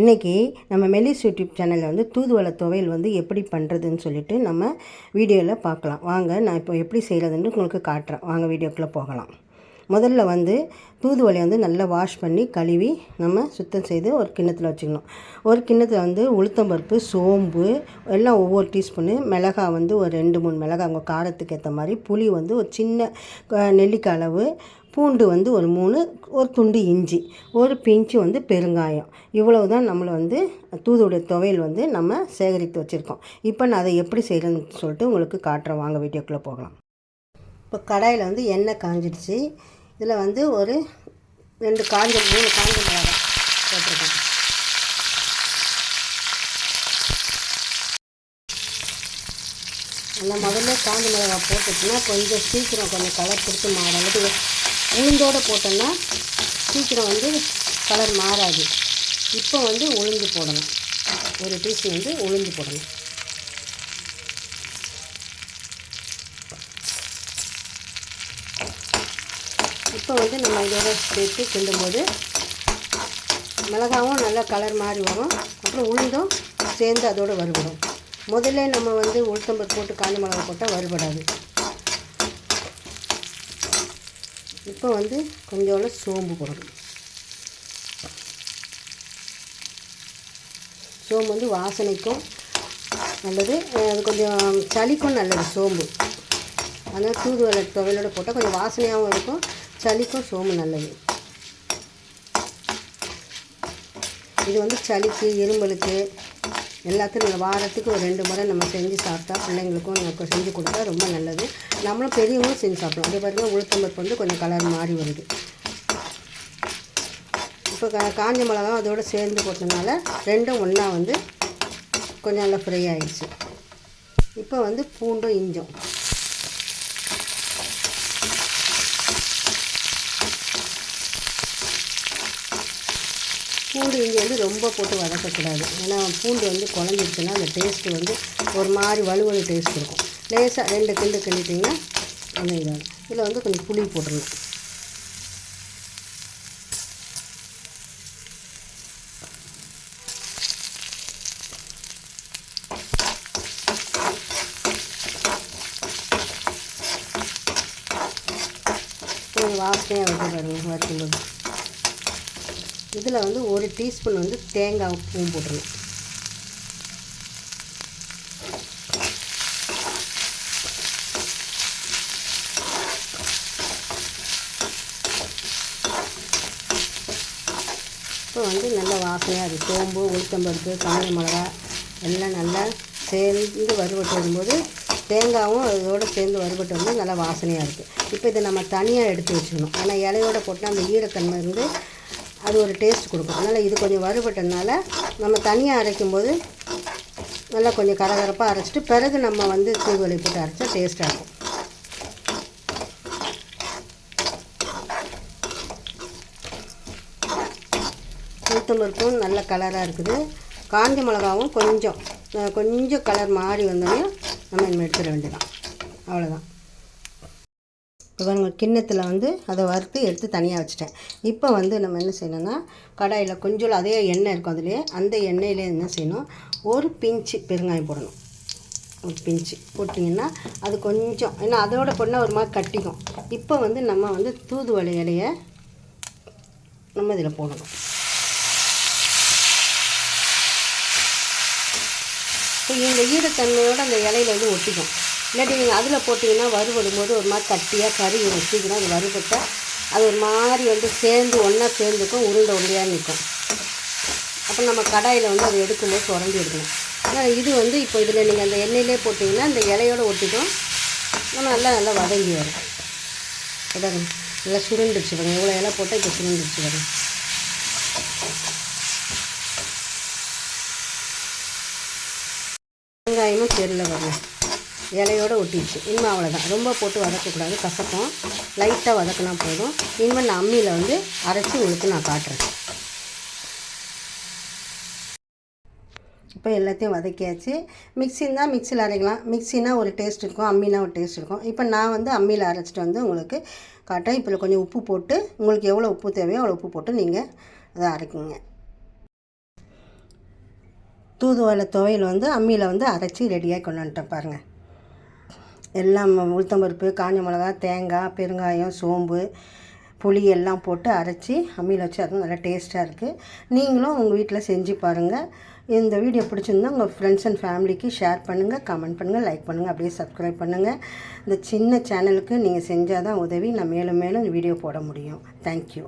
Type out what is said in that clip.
இன்றைக்கி நம்ம மெலிஸ் யூடியூப் சேனலில் வந்து தூதுவளை துவையல் வந்து எப்படி பண்ணுறதுன்னு சொல்லிட்டு நம்ம வீடியோவில் பார்க்கலாம். வாங்க நான் இப்போ எப்படி செய்கிறதுன்னு உங்களுக்கு காட்டுறேன். வாங்க வீடியோக்குள்ளே போகலாம். முதல்ல வந்து தூதுவளையை வந்து நல்லா வாஷ் பண்ணி கழுவி நம்ம சுத்தம் செய்து ஒரு கிண்ணத்தில் வச்சுக்கணும். ஒரு கிண்ணத்தில் வந்து உளுத்தம்பருப்பு சோம்பு எல்லாம் ஒவ்வொரு டீஸ்பூனு மிளகா வந்து ஒரு ரெண்டு மூணு மிளகா அவங்க காரத்துக்கு ஏற்ற மாதிரி புளி வந்து ஒரு சின்ன நெல்லிக்காய் அளவு பூண்டு வந்து ஒரு மூணு ஒரு துண்டு இஞ்சி ஒரு பிஞ்சு வந்து பெருங்காயம். இவ்வளவு தான் நம்மளை வந்து தூதுடைய துவையல் வந்து நம்ம சேகரித்து வச்சுருக்கோம். இப்போ நான் அதை எப்படி செய்கிறேன்னு சொல்லிட்டு உங்களுக்கு காட்டுறேன். வாங்க வீடியோக்குள்ளே போகலாம். இப்போ கடாயில் வந்து எண்ணெய் காஞ்சிடுச்சு. இதில் வந்து ஒரு ரெண்டு காஞ்ச மூணு காஞ்ச மிளகாய் போட்டிருக்கேன். அந்த முதல்ல காஞ்ச மிளகாய் போட்டுச்சுன்னா கொஞ்சம் சீக்கிரம் கொஞ்சம் கலர் கொடுத்து மாறும் உளுந்தோடு போட்டோன்னா சீக்கிரம் வந்து கலர் மாறாது. இப்போ வந்து உளுந்து போடணும். ஒரு டீஸ்பூன் வந்து உளுந்து போடணும். இப்போ வந்து நம்ம இதோட சேர்த்து கிண்டும்போது மிளகாவும் நல்லா கலர் மாறி வரும். அப்புறம் உளுந்தும் சேர்ந்து அதோடு வறுபடும். முதல்ல நம்ம வந்து உளுத்தம்பருப்பு போட்டு காஞ்ச மிளகா போட்டால் வறுபடாது. இப்போ வந்து கொஞ்சோண்டு சோம்பு போடணும். சோம்பு வந்து வாசனைக்கும் நல்லது. அது கொஞ்சம் சளிக்கும் நல்லது சோம்பு. அதனால் தூதுவளை துவையலோடு போட்டால் கொஞ்சம் வாசனையாகவும் இருக்கும். சளிக்கும் சோம்பு நல்லது. இது வந்து சளிக்கு இருமலுக்கு எல்லாத்துக்கும் வாரத்துக்கு ஒரு ரெண்டு முறை நம்ம செஞ்சு சாப்பிட்டா பிள்ளைங்களுக்கும் நமக்கு செஞ்சு கொடுத்தா ரொம்ப நல்லது. நம்மளும் பெரியவங்களும் செஞ்சு சாப்பிடலாம். அதே பாருங்க உளுத்தம்பருப்பு வந்து கொஞ்சம் கலர் மாறி வருது. இப்போ கா காஞ்ச மிளகா அதோடு சேர்ந்து போட்டதுனால ரெண்டும் ஒன்றா வந்து கொஞ்சம் நல்லா ஃப்ரை ஆகிடுச்சு இப்போ வந்து பூண்டும் இஞ்சும். பூண்டு இஞ்சி வந்து ரொம்ப போட்டு வதக்கக்கூடாது. ஏன்னா பூண்டு வந்து குழஞ்சிருச்சுன்னா அந்த டேஸ்ட்டு வந்து ஒரு மாதிரி வலுவலு டேஸ்ட் இருக்கும். லேசாக ரெண்டு கிண்டு கிண்டிட்டிங்கன்னா அந்த இதாகும் இதில் வந்து கொஞ்சம் புளி போட்டுடணும் வாசனையாக வந்து பாருங்க வறுக்கும்போது இதில் வந்து ஒரு டீஸ்பூன் வந்து தேங்காய் பூவும் போட்டுருணும் இப்போ வந்து நல்ல வாசனையாக இருக்குது சோம்பு உளுத்தம்பருப்பு காஞ்ச மிளகா எல்லாம் நல்லா சேர்ந்து வறுபட்டு வரும்போது தேங்காயும் அதோடு சேர்ந்து வறுபட்டு வந்து நல்லா வாசனையாக இருக்குது இப்போ இதை நம்ம தனியாக எடுத்து வச்சுக்கணும். ஏன்னா இலையோட போட்டால் அந்த ஈரத்தன்மை இருந்து அது ஒரு டேஸ்ட் கொடுக்கும். அதனால் இது கொஞ்சம் வறுபட்டனால நம்ம தனியாக அரைக்கும்போது நல்லா கொஞ்சம் கரகரப்பாக அரைச்சிட்டு பிறகு நம்ம வந்து தூதுவளை போட்டு அரைச்சா டேஸ்ட்டாக இருக்கும். உளுத்தம்பருப்பும் நல்ல கலராக இருக்குது. காஞ்ச மிளகாவும் கொஞ்சம் கொஞ்சம் கலர் மாறி வந்தோடனே நம்ம இனிமேல் எடுத்துட வேண்டியதான் அவ்வளோதான் இப்போ பாருங்க கிண்ணத்தில் வந்து அதை வறுத்து எடுத்து தனியாக வச்சுட்டேன். இப்போ வந்து நம்ம என்ன செய்யணும்னா கடாயில் கொஞ்சம் அதே எண்ணெய் இருக்கும் அதுலேயே அந்த எண்ணெயிலே என்ன செய்யணும் ஒரு பிஞ்சு பெருங்காயம் போடணும். ஒரு பிஞ்சு போட்டிங்கன்னா அது கொஞ்சம் ஏன்னா அதோட போட்டால் ஒரு மாதிரி கட்டிக்கும். இப்போ வந்து நம்ம வந்து தூதுவளை இலைய நம்ம இதில் போடணும். இப்போ இந்த ஈரத்தன்மையோடு அந்த இலையில வந்து ஒட்டிக்கும். இல்லாட்டி நீங்கள் அதில் போட்டிங்கன்னா வறுபடும் போது ஒரு மாதிரி கட்டியாக கறி சீக்கிரம் அது வறுபட்டால் அது ஒரு மாதிரி வந்து சேர்ந்து ஒன்றா சேர்ந்துக்கும் உருண்டை உருண்டையாக நிற்கும் அப்போ நம்ம கடாயில் வந்து அதை எடுக்கும்போது சுரண்டி எடுக்கணும். ஆனால் இது வந்து இப்போ இதில் நீங்கள் அந்த எண்ணெயிலே போட்டிங்கன்னா அந்த இலையோட ஒட்டிக்கும். நம்ம நல்லா நல்லா வதங்கி வரும். இதாங்க. நல்லா சுருண்டுச்சு பாருங்க. இவ்வளோ இலை போட்டால் இப்போ சுருண்டுச்சு வரும் வெங்காயமும் தெரியல வரணும் இலையோடு ஒட்டிடுச்சு. இனிமேல் அவ்வளோதான் ரொம்ப போட்டு வதக்கக்கூடாது. கசக்கும். லைட்டாக வதக்கினா போதும். இனிமேல் நான் அம்மியில் வந்து அரைச்சி உங்களுக்கு நான் காட்டுறேன். இப்போ எல்லாத்தையும் வதக்கியாச்சு. மிக்ஸின்னு தான் மிக்சியில் அரைக்கலாம். மிக்ஸினா ஒரு டேஸ்ட் இருக்கும். அம்மினா ஒரு டேஸ்ட் இருக்கும். இப்போ நான் வந்து அம்மியில் அரைச்சிட்டு வந்து உங்களுக்கு காட்டேன் இப்போ கொஞ்சம் உப்பு போட்டு உங்களுக்கு எவ்வளோ உப்பு தேவையோ அவ்வளோ உப்பு போட்டு நீங்கள் அதை அரைக்குங்க. தூதுவளை துவையல் வந்து அம்மியில் வந்து அரைச்சி ரெடியாக கொண்டு வந்துட்டேன் பாருங்கள் எல்லாம் உளுத்தம்பருப்பு காஞ்ச மிளகா தேங்காய் பெருங்காயம் சோம்பு புளி எல்லாம் போட்டு அரைச்சி அம்மியில் வச்சு அதுவும் நல்லா டேஸ்ட்டாக இருக்குது நீங்களும் உங்கள் வீட்டில் செஞ்சு பாருங்கள் இந்த வீடியோ பிடிச்சிருந்தா உங்கள் ஃப்ரெண்ட்ஸ் அண்ட் ஃபேமிலிக்கு ஷேர் பண்ணுங்கள் கமெண்ட் பண்ணுங்கள் லைக் பண்ணுங்கள் அப்படியே சப்ஸ்கிரைப் பண்ணுங்கள் இந்த சின்ன சேனலுக்கு நீங்கள் செஞ்சால் தான் உதவி. நான் மேலும் மேலும் வீடியோ போட முடியும். தேங்க்யூ